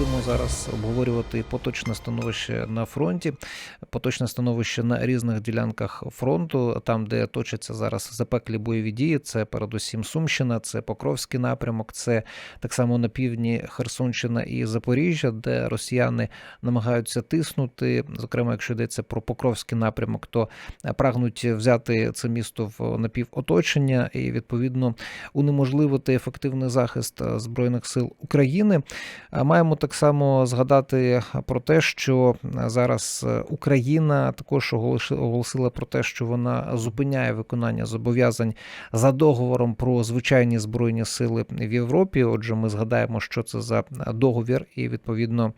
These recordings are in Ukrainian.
будемо зараз обговорювати поточне становище на фронті, поточне становище на різних ділянках фронту, там, де точаться зараз запеклі бойові дії. Це передусім Сумщина, це Покровський напрямок, це так само на півдні Херсонщина і Запоріжжя, де росіяни намагаються тиснути. Зокрема, якщо йдеться про Покровський напрямок, то прагнуть взяти це місто в напівоточення і відповідно унеможливити ефективний захист збройних сил України. Маємо так само згадати про те, що зараз Україна також оголоси- оголосила про те, що вона зупиняє виконання зобов'язань за договором про звичайні збройні сили в Європі. Отже, ми згадаємо, що це за договір, і відповідно,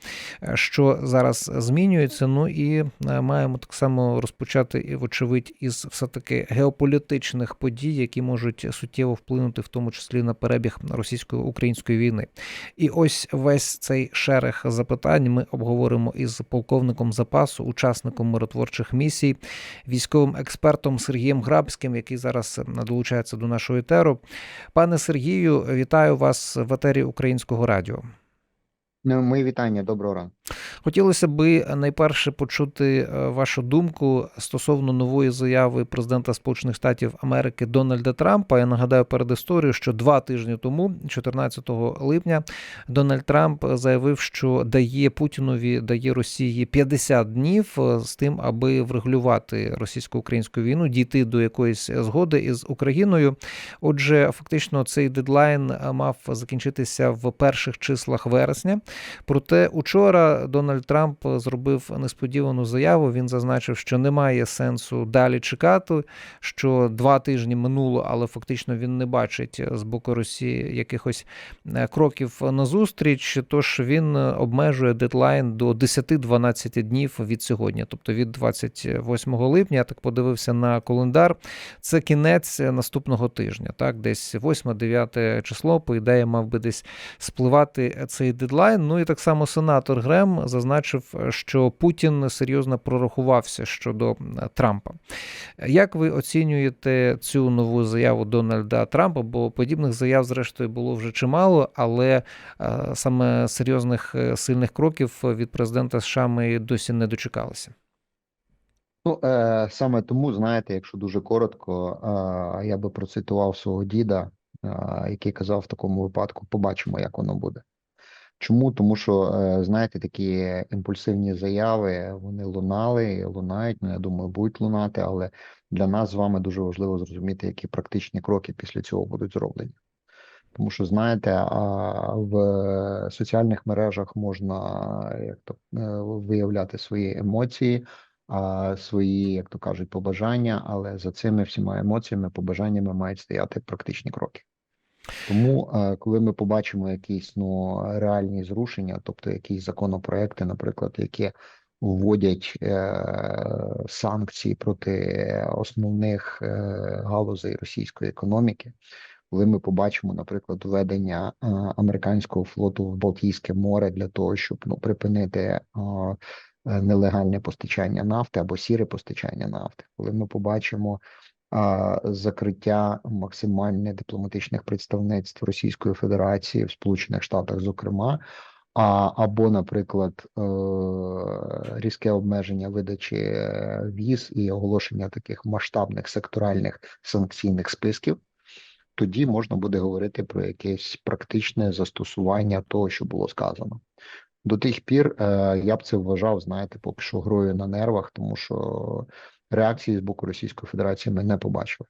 що зараз змінюється. Ну і е, маємо так само розпочати, і, вочевидь, із все таки геополітичних подій, які можуть суттєво вплинути, в тому числі на перебіг російсько-української війни. І ось весь цей шерех запитань ми обговоримо із полковником запасу, учасником миротворчих місій, військовим експертом Сергієм Грабським, який зараз долучається до нашого етеру. Пане Сергію, вітаю вас в етері Українського радіо. Ну, мої вітання, доброго ранку. Хотілося би найперше почути е, вашу думку стосовно нової заяви президента Сполучених Штатів Америки Дональда Трампа. Я нагадаю перед історією, що два тижні тому, 14 липня, Дональд Трамп заявив, що дає Путінові, дає Росії 50 днів е, з тим, аби врегулювати російсько-українську війну, дійти до якоїсь згоди із Україною. Отже, фактично, цей дедлайн е, мав закінчитися в перших числах вересня. Проте учора Дональд Трамп зробив несподівану заяву. Він зазначив, що немає сенсу далі чекати, що два тижні минуло, але фактично він не бачить з боку Росії якихось е, кроків назустріч. Тож він обмежує дедлайн до 10-12 днів від сьогодні, тобто від 28 липня. Я так подивився на календар. Це кінець наступного тижня. Так, десь 8-9 число, по ідеї, мав би десь спливати цей дедлайн. Ну і так само сенатор Грем зазначив, що Путін серйозно прорахувався щодо Трампа. Як ви оцінюєте цю нову заяву Дональда Трампа? Бо подібних заяв, зрештою, було вже чимало, але е, саме серйозних е, сильних кроків від президента США ми досі не дочекалися. Ну, е, саме тому, знаєте, якщо дуже коротко, е, я би процитував свого діда, е, який казав в такому випадку: побачимо, як воно буде. Чому? Тому що, е, знаєте, такі імпульсивні заяви вони лунали лунають. Ну, я думаю, будуть лунати, але для нас з вами дуже важливо зрозуміти, які практичні кроки після цього будуть зроблені. Тому що, знаєте, в соціальних мережах можна як то е, виявляти свої емоції, свої, як то кажуть, побажання, але за цими всіма емоціями, побажаннями мають стояти практичні кроки. Тому, е, коли ми побачимо якісь ну реальні зрушення, тобто якісь законопроекти, наприклад, які вводять е, санкції проти основних е, галузей російської економіки, коли ми побачимо, наприклад, введення американського флоту в Балтійське море для того, щоб ну припинити нелегальне постачання нафти або сіре постачання нафти, коли ми побачимо закриття максимальне дипломатичних представництв Російської Федерації в Сполучених Штатах, зокрема, а, або, наприклад, е, різке обмеження видачі віз і оголошення таких масштабних секторальних санкційних списків. Тоді можна буде говорити про якесь практичне застосування того, що було сказано. До тих пір е, я б це вважав, знаєте, поки що грою на нервах, тому що реакції з боку Російської Федерації ми не побачили.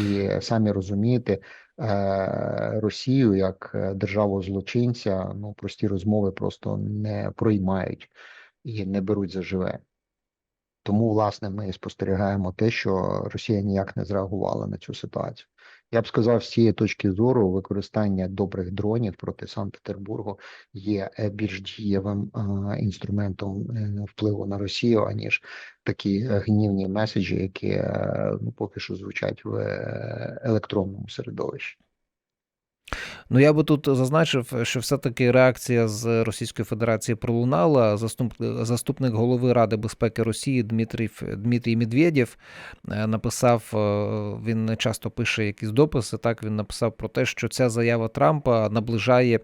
І самі розумієте, е, Росію як е, державу злочинця, ну прості розмови просто не проймають і не беруть за живе. Тому, власне, ми спостерігаємо те, що Росія ніяк не зреагувала на цю ситуацію. Я б сказав, з цієї точки зору використання добрих дронів проти Санкт-Петербургу є е, більш дієвим е, інструментом е, впливу на Росію, аніж такі гнівні меседжі, які ну, поки що звучать в електронному середовищі. Ну, я би тут зазначив, що все-таки реакція з Російської Федерації пролунала. Заступник, заступник голови Ради безпеки Росії Дмитрій, Дмитрій Медведєв е, написав, е, він часто пише якісь дописи. Так він написав про те, що ця заява Трампа наближає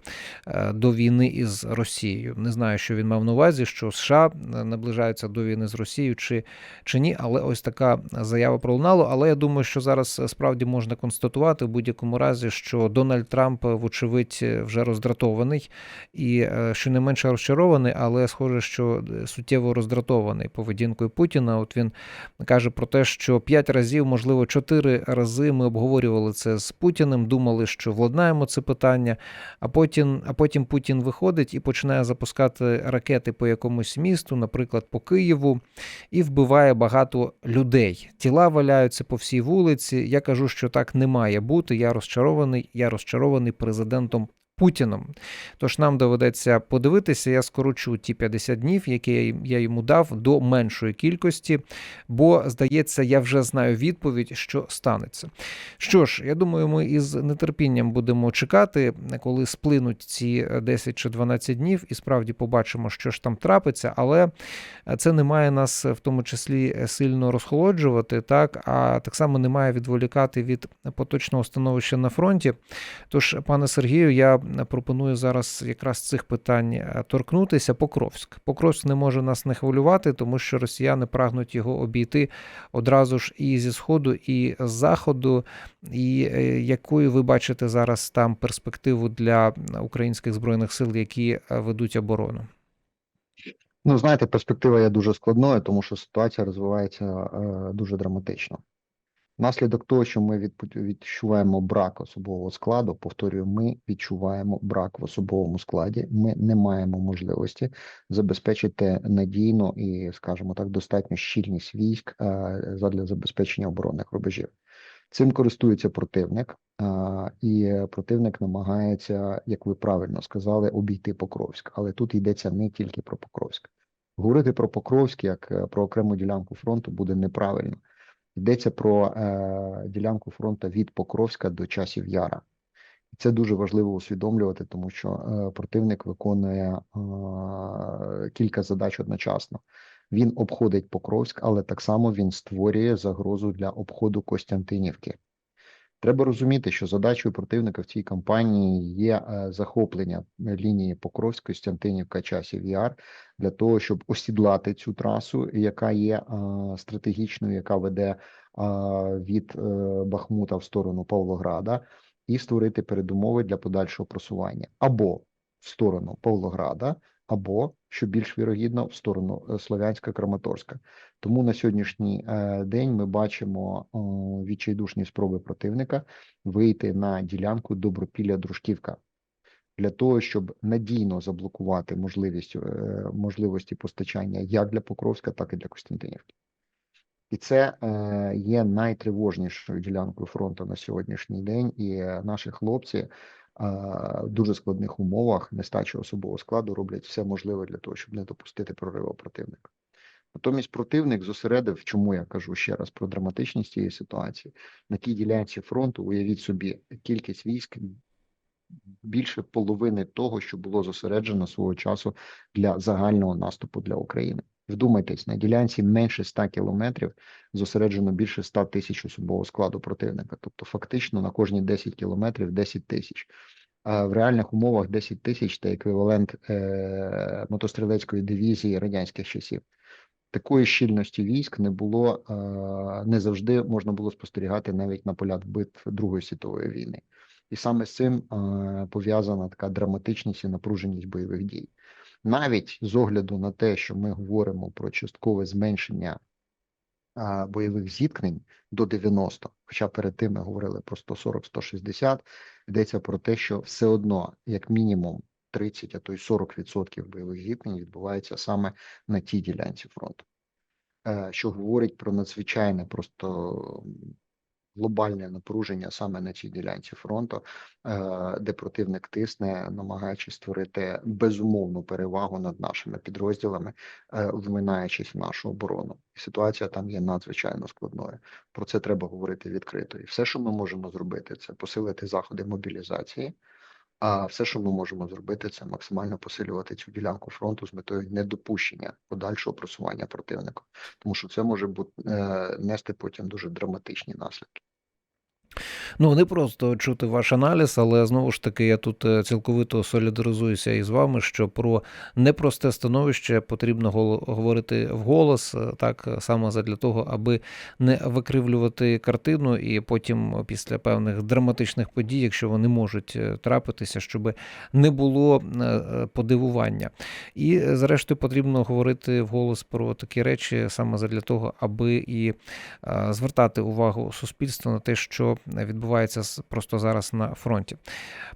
е, до війни із Росією. Не знаю, що він мав на увазі, що США наближаються до війни з Росією чи, чи ні, але ось така заява пролунала. Але я думаю, що зараз справді можна констатувати в будь-якому разі, що Дональд вочевидь, вже роздратований і е, що не менше розчарований, але схоже, що суттєво роздратований поведінкою Путіна. От він каже про те, що п'ять разів, можливо, чотири рази ми обговорювали це з Путіним, думали, що владнаємо це питання. А потім, а потім Путін виходить і починає запускати ракети по якомусь місту, наприклад, по Києву, і вбиває багато людей. Тіла валяються по всій вулиці. Я кажу, що так не має бути. Я розчарований. Я розчарований президентом Путіном. Тож нам доведеться подивитися, я скорочу ті 50 днів, які я йому дав, до меншої кількості, бо, здається, я вже знаю відповідь, що станеться. Що ж, я думаю, ми із нетерпінням будемо чекати, коли сплинуть ці 10 чи 12 днів, і справді побачимо, що ж там трапиться, але це не має нас в тому числі сильно розхолоджувати, так, а так само не має відволікати від поточного становища на фронті. Тож, пане Сергію, я пропоную зараз якраз цих питань е, торкнутися. Покровськ. Покровськ не може нас не хвилювати, тому що росіяни прагнуть його обійти одразу ж і зі сходу, і з заходу. І е, якою ви бачите зараз там перспективу для українських збройних сил, які е, ведуть оборону? Ну, знаєте, перспектива є дуже складною, тому що ситуація розвивається е, дуже драматично. Внаслідок того, що ми відчуваємо брак особового складу, повторюю, ми відчуваємо брак в особовому складі. Ми не маємо можливості забезпечити надійну і, скажімо так, достатню щільність військ для забезпечення оборонних рубежів. Цим користується противник, і противник намагається, як ви правильно сказали, обійти Покровськ. Але тут йдеться не тільки про Покровськ. Говорити про Покровськ як е, про окрему ділянку фронту буде неправильно. Йдеться про е, ділянку фронту від Покровська до часів Яра. І це дуже важливо усвідомлювати, тому що е, противник виконує е, кілька задач одночасно. Він обходить Покровськ, але так само він створює загрозу для обходу Костянтинівки. Треба розуміти, що задачою противника в цій кампанії є е, захоплення лінії Покровськ, Костянтинівка, часів Яр для того, щоб осідлати цю трасу, яка є стратегічною, яка веде від е, Бахмута в сторону Павлограда, і створити передумови для подальшого просування або в сторону Павлограда, або що більш вірогідно в сторону е, Слов'янська Краматорська. Тому на сьогоднішній е, день ми бачимо відчайдушні спроби противника вийти на ділянку Добропілля Дружківка для того, щоб надійно заблокувати можливість е, можливості постачання як для Покровська, так і для Костянтинівки. І це е, є найтривожнішою ділянкою фронту на сьогоднішній день, і наші хлопці в дуже складних умовах нестачі особового складу роблять все можливе для того, щоб не допустити прориву противника. Натомість противник зосередив, чому я кажу ще раз про драматичність цієї ситуації на тій ділянці фронту. Уявіть собі, кількість військ більше половини того, що було зосереджено свого часу для загального наступу для України. Вдумайтесь, на ділянці менше 100 кілометрів зосереджено більше 100 тисяч особового складу противника. Тобто, фактично на кожні 10 кілометрів 10 тисяч. А в реальних умовах 10 тисяч це еквівалент е, мотострілецької дивізії радянських часів. Такої щільності військ не було е, не завжди можна було спостерігати навіть на полях битв Другої світової війни. І саме з цим е, пов'язана така драматичність і напруженість бойових дій. Навіть з огляду на те, що ми говоримо про часткове зменшення е, бойових зіткнень до 90, хоча перед тим ми говорили про 140-160, йдеться про те, що все одно, як мінімум, 30, а то й 40% бойових зіткнень відбувається саме на тій ділянці фронту, е, що говорить про надзвичайне просто глобальне напруження саме на цій ділянці фронту, е, де противник тисне, намагаючись створити безумовну перевагу над нашими підрозділами, е, вминаючись в нашу оборону. І ситуація там є надзвичайно складною. Про це треба говорити відкрито. І все, що ми можемо зробити, це посилити заходи мобілізації. А все, що ми можемо зробити, це максимально посилювати цю ділянку фронту з метою недопущення подальшого просування противника, тому що це може бути е, нести потім дуже драматичні наслідки. Ну, не просто чути ваш аналіз, але знову ж таки, я тут е, цілковито солідаризуюся із вами, що про непросте становище потрібно говорити вголос, е, так е, саме задля того, аби не викривлювати картину, і потім, після певних драматичних подій, якщо вони можуть трапитися, щоб не було подивування. І, зрештою, потрібно говорити вголос про такі речі саме задля того, аби і звертати увагу суспільства на те, що відбувається просто зараз на фронті.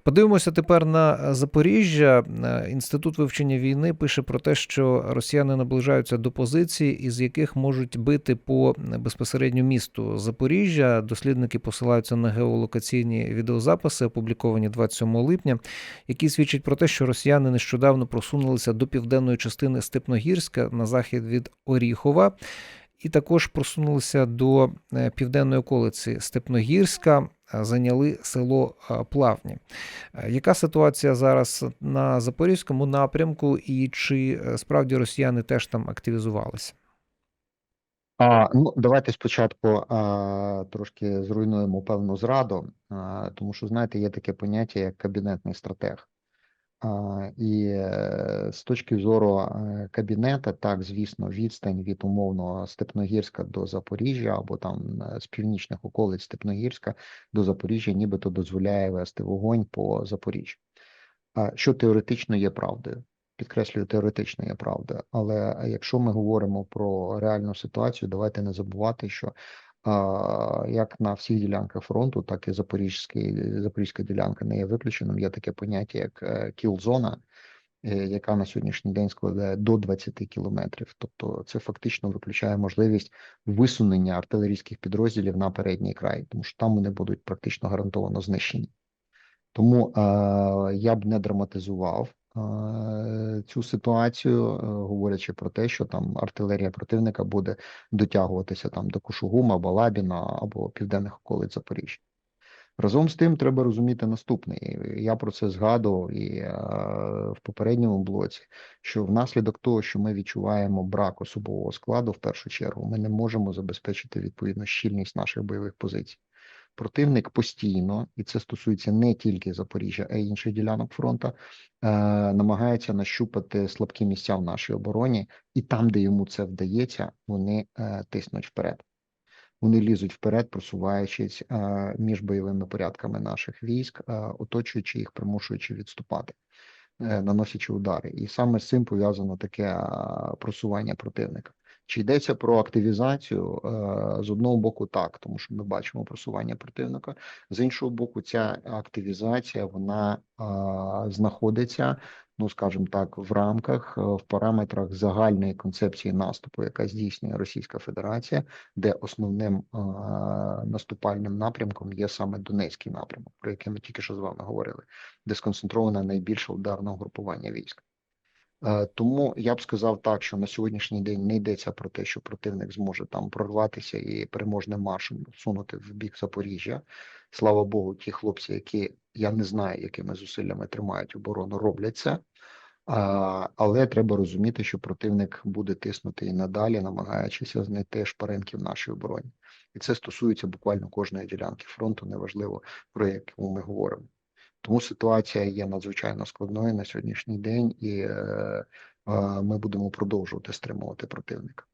Подивимося тепер на Запоріжжя. Е, Інститут вивчення війни пише про те, що росіяни наближаються до позицій, із яких можуть бити по безпосередньо місту Запоріжжя. Дослідники посилаються на геолокаційні відеозаписи, опубліковані 27 липня, які свідчать про те, що росіяни нещодавно просунулися до південної частини Степногірська на захід від Оріхова. І також просунулися до е, південної околиці Степногірська, е, зайняли село е, Плавні. Яка ситуація зараз на запорізькому напрямку, і чи справді росіяни теж там активізувалися? А, ну, давайте спочатку а, трошки зруйнуємо певну зраду, а, тому що, знаєте, є таке поняття як кабінетний стратег. І з точки зору е, кабінета, так, звісно, відстань від умовного Степногірська до Запоріжжя або там е, з північних околиць Степногірська до Запоріжжя нібито дозволяє вести вогонь по Запоріжжю. Що теоретично є правдою. Підкреслюю, теоретично є правда. Але якщо ми говоримо про реальну ситуацію, давайте не забувати, що як на всіх ділянках фронту, так і Запорізька ділянка не є виключеним. Є таке поняття, як е, кіл-зона, е, яка на сьогоднішній день складає до 20 кілометрів. Тобто це фактично виключає можливість висунення артилерійських підрозділів на передній край, тому що там вони будуть практично гарантовано знищені. Тому е, я б не драматизував цю ситуацію, е, говорячи про те, що там артилерія противника буде дотягуватися там до Кушугума, Балабіна або південних околиць Запоріжжя. Разом з тим треба розуміти наступне. Я про це згадував і е, в попередньому блоці, що внаслідок того, що ми відчуваємо брак особового складу, в першу чергу, ми не можемо забезпечити відповідно щільність наших бойових позицій. Противник постійно, і це стосується не тільки Запоріжжя, а й інших ділянок фронту, е, намагається нащупати слабкі місця в нашій обороні, і там, де йому це вдається, вони е, тиснуть вперед. Вони лізуть вперед, просуваючись е, між бойовими порядками наших військ, оточуючи їх, примушуючи відступати, наносячи удари. І саме з цим пов'язано таке просування противника. Чи йдеться про активізацію? Е, З одного боку, так, тому що ми бачимо просування противника. З іншого боку, ця активізація вона е, знаходиться, ну скажімо так, в рамках, е, в параметрах загальної концепції наступу, яка здійснює Російська Федерація, де основним наступальним напрямком є саме Донецький напрямок, про який ми тільки що з вами говорили, де сконцентроване найбільше ударне угрупування військ. Е, Тому я б сказав так, що на сьогоднішній день не йдеться про те, що противник зможе там прорватися і переможним маршем сунути в бік Запоріжжя. Слава Богу, ті хлопці, які я не знаю, якими зусиллями тримають оборону, роблять це. Але треба розуміти, що противник буде тиснути і надалі, намагаючися знайти шпаринки в нашій обороні. І це стосується буквально кожної ділянки фронту, неважливо про яку ми говоримо. Тому ситуація є надзвичайно складною на сьогоднішній день, і е, е, ми будемо продовжувати стримувати противника.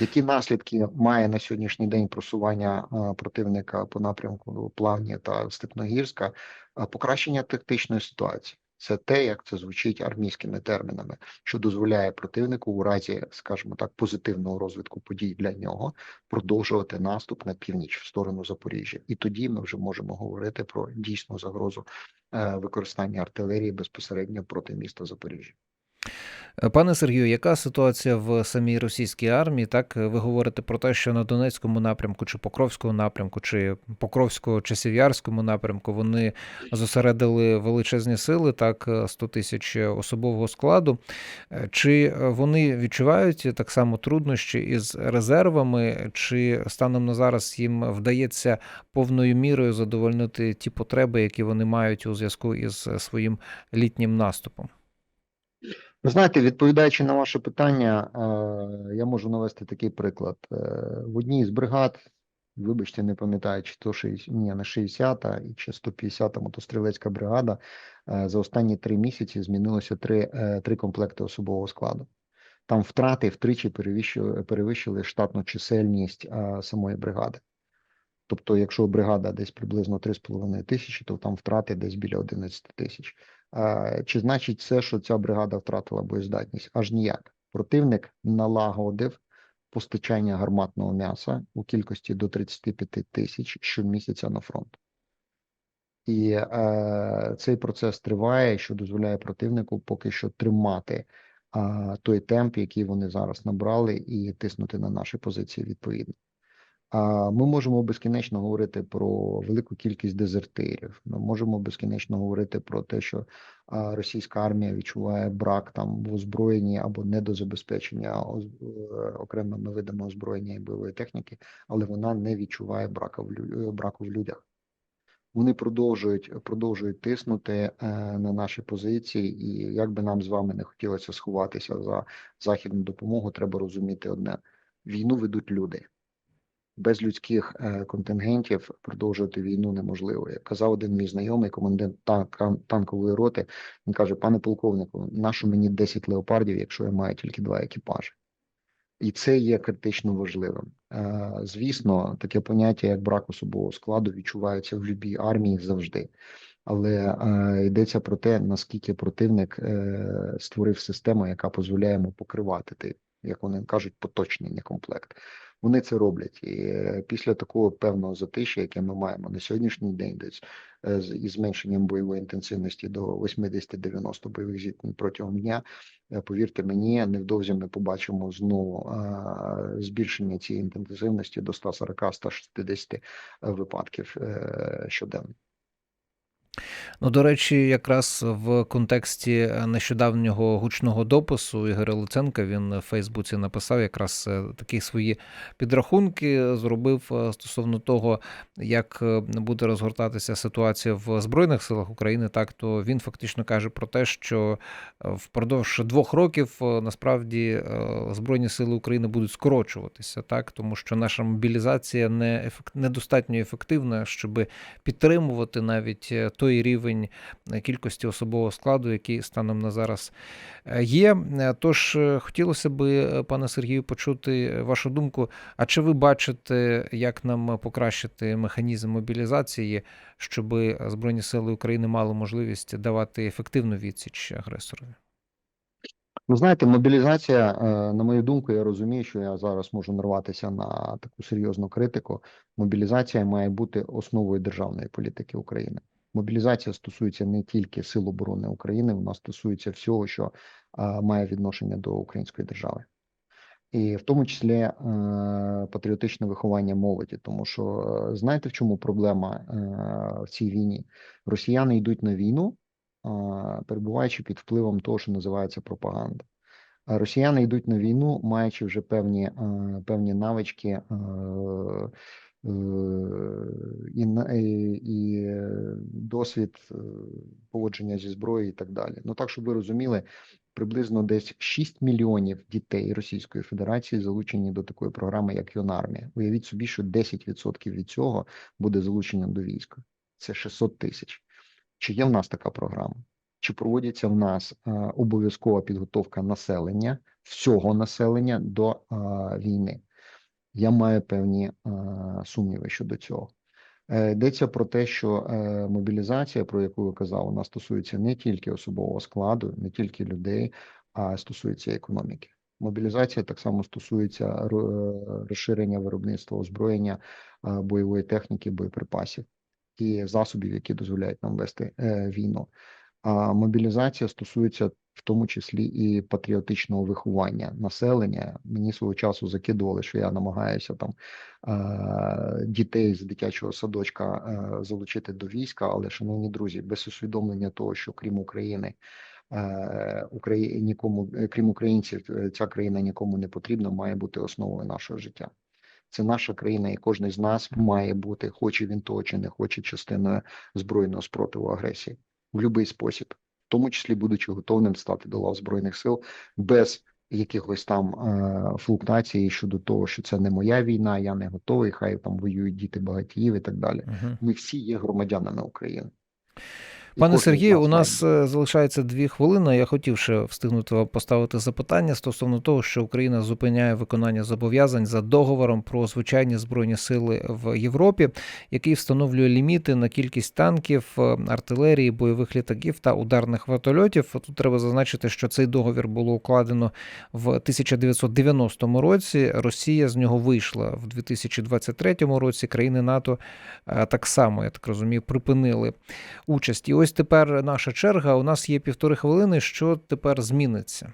Які наслідки має на сьогоднішній день просування е, противника по напрямку Плавні та Степногірська? Покращення тактичної ситуації. Це те, як це звучить армійськими термінами, що дозволяє противнику у разі, скажімо так, позитивного розвитку подій для нього продовжувати наступ на північ в сторону Запоріжжя. І тоді ми вже можемо говорити про дійсну загрозу е, використання артилерії безпосередньо проти міста Запоріжжя. Е, Пане Сергію, яка ситуація в самій російській армії? Так, е, ви говорите про те, що на Донецькому напрямку, чи Покровському напрямку, чи Покровського чи Сів'ярському напрямку вони зосередили величезні сили, так, е, 100 тисяч особового складу. Е, Чи е, вони відчувають так само труднощі із резервами, чи станом на зараз їм вдається повною мірою задовольнити ті потреби, які вони мають у зв'язку із е, своїм літнім наступом? Ви знаєте, відповідаючи на ваше питання, я можу навести такий приклад. Е, В одній з бригад, вибачте, не пам'ятаю, чи то 60, ні, не 60-та, і чи 150-та мотострілецька бригада, е, за останні три місяці змінилося три, е, три комплекти особового складу. Там втрати втричі перевищили, штатну чисельність самої бригади. Тобто, якщо бригада десь приблизно 3,5 тисячі, то там втрати десь біля 11 тисяч. Чи значить це, що ця бригада втратила боєздатність? Аж ніяк. Противник налагодив постачання гарматного м'яса у кількості до 35 тисяч щомісяця на фронт. І е, цей процес триває, що дозволяє противнику поки що тримати е, той темп, який вони зараз набрали, і тиснути на наші позиції відповідно. Ми можемо безкінечно говорити про велику кількість дезертирів. Ми можемо безкінечно говорити про те, що російська армія відчуває брак там в озброєнні або недозабезпечення е, окремими видами озброєння і бойової техніки, але вона не відчуває брака в е, браку в людях. Вони продовжують продовжують тиснути е, на наші позиції, і як би нам з вами не хотілося сховатися за західну допомогу, треба розуміти одне: війну ведуть люди без людських е, контингентів продовжувати війну неможливо. Як казав один мій знайомий, командир танкової роти, він каже: пане полковнику, нащо мені 10 леопардів, якщо я маю тільки два екіпажі? І це є критично важливим. Е, Звісно, таке поняття, як брак особового складу, відчувається в будь-якій армії завжди. Але е, йдеться про те, наскільки противник створив систему, яка дозволяє йому покривати як вони кажуть, поточний некомплект. Вони це роблять. І е, після такого певного затишя, яке ми маємо на сьогоднішній день, десь е, із зменшенням бойової інтенсивності до 80-90 бойових зіткнень протягом дня, е, повірте мені, невдовзі ми побачимо знову збільшення цієї інтенсивності до 140-160 випадків щоденно. Ну, до речі, якраз в контексті нещодавнього гучного допису Ігоря Луценка він в Фейсбуці написав якраз е, такі свої підрахунки, зробив е, стосовно того, як е, буде розгортатися ситуація в Збройних силах України. Так то він фактично каже про те, що е, впродовж двох років е, насправді е, Збройні сили України будуть скорочуватися, так тому що наша мобілізація не недостатньо ефективна, щоб підтримувати навіть е, той рівень е, кількості особового складу, який станом на зараз е, є. Е, Тож хотілося е, пане Сергію, почути вашу думку. А чи ви бачите, як нам покращити механізм мобілізації, щоб Збройні Сили України мали можливість давати ефективну відсіч агресорові? Ну, знаєте, мобілізація, на мою думку, я розумію, що я зараз можу нарватися на таку серйозну критику. Мобілізація має бути основою державної політики України. Мобілізація стосується не тільки Сил оборони України, вона стосується всього, що е, має відношення до української держави. І в тому числі е, патріотичне виховання молоді, тому що е, знаєте, в чому проблема е, в цій війні? Росіяни йдуть на війну, е, перебуваючи під впливом того, що називається пропаганда. Росіяни йдуть на війну, маючи вже певні, е, певні навички е, і, і, досвід поводження зі зброєю і так далі. Ну так, щоб ви розуміли, приблизно десь 6 мільйонів дітей Російської Федерації залучені до такої програми, як Юнармія. Уявіть собі, що 10% від цього буде залученням до війська. Це 600 тисяч. Чи є в нас така програма? Чи проводиться в нас е, обов'язкова підготовка населення, всього населення до е, війни? Я маю певні е, сумніви щодо цього. Е, Йдеться про те, що е, мобілізація, про яку я казав, вона стосується не тільки особового складу, не тільки людей, а стосується економіки. Мобілізація так само стосується розширення виробництва озброєння, бойової техніки, боєприпасів і засобів, які дозволяють нам вести війну. А мобілізація стосується в тому числі і патріотичного виховання населення. Мені свого часу закидували, що я намагаюся там е, дітей з дитячого садочка е, залучити до війська. Але, шановні друзі, без усвідомлення того, що крім України. е, Украї... нікому, крім українців, ця країна нікому не потрібна, має бути основою нашого життя. Це наша країна, і кожен з нас має бути, хоче він того чи не хоче, частиною збройного спротиву агресії в будь-який спосіб, тому числі будучи готовним стати до лав збройних сил без якихось там е, флуктацій щодо того, що це не моя війна, я не готовий, хай там воюють діти багатіїв і так далі. Угу. Ми всі є громадянами України. Пане Сергію, у нас е, залишається дві хвилини. Я хотів ще встигнути поставити запитання стосовно того, що Україна зупиняє виконання зобов'язань за договором про звичайні збройні сили в Європі, який встановлює ліміти на кількість танків, е, артилерії, бойових літаків та ударних вертольотів. Тут треба зазначити, що цей договір було укладено в 1990 році. Росія з нього вийшла в 2023 році. Країни НАТО е, так само, я так розумію, припинили участь. І ось тепер наша черга. У нас є півтори хвилини. Що тепер зміниться?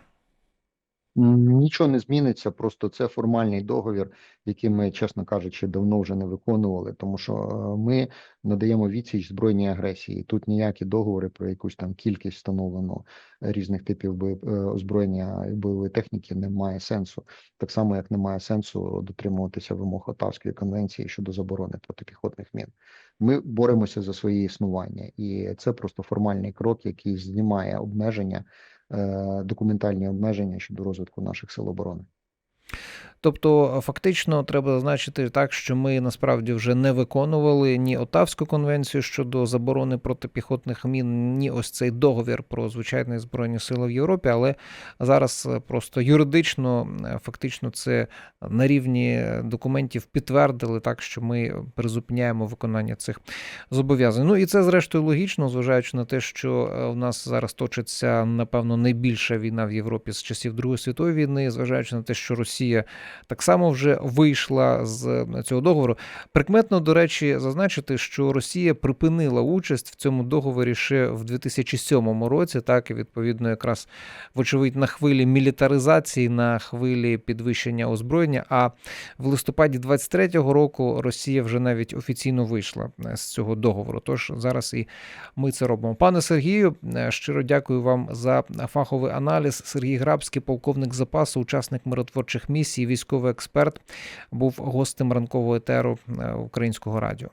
Нічого не зміниться, просто це формальний договір, який ми, чесно кажучи, давно вже не виконували, тому що е, ми надаємо відсіч збройній агресії. Тут ніякі договори про якусь там кількість встановлену е, різних типів е, озброєння і бойової техніки не має сенсу. Так само, як немає сенсу дотримуватися вимог Отавської конвенції щодо заборони протипіхотних мін. Ми боремося за своє існування, і це просто формальний крок, який знімає обмеження документальні обмеження щодо розвитку наших сил оборони. Тобто, фактично, треба зазначити так, що ми насправді вже не виконували ні Отавську конвенцію щодо заборони протипіхотних мін, ні ось цей договір про звичайні збройні сили в Європі, але зараз е, просто юридично, е, фактично, це на рівні документів підтвердили так, що ми призупиняємо виконання цих зобов'язань. Ну і це зрештою логічно, зважаючи на те, що е, у нас зараз точиться напевно найбільша війна в Європі з часів Другої світової війни, зважаючи на те, що Росія так само вже вийшла з цього договору. Прикметно, до речі, зазначити, що Росія припинила участь в цьому договорі ще в 2007 році, так і відповідно, якраз вочевидь на хвилі мілітаризації, на хвилі підвищення озброєння. А в листопаді 23-го року Росія вже навіть офіційно вийшла е, з цього договору. Тож зараз і ми це робимо. Пане Сергію, е, щиро дякую вам за фаховий аналіз. Сергій Грабський, полковник запасу, учасник миротворчих місій, військовий експерт, був гостем ранкового етеру е, українського радіо.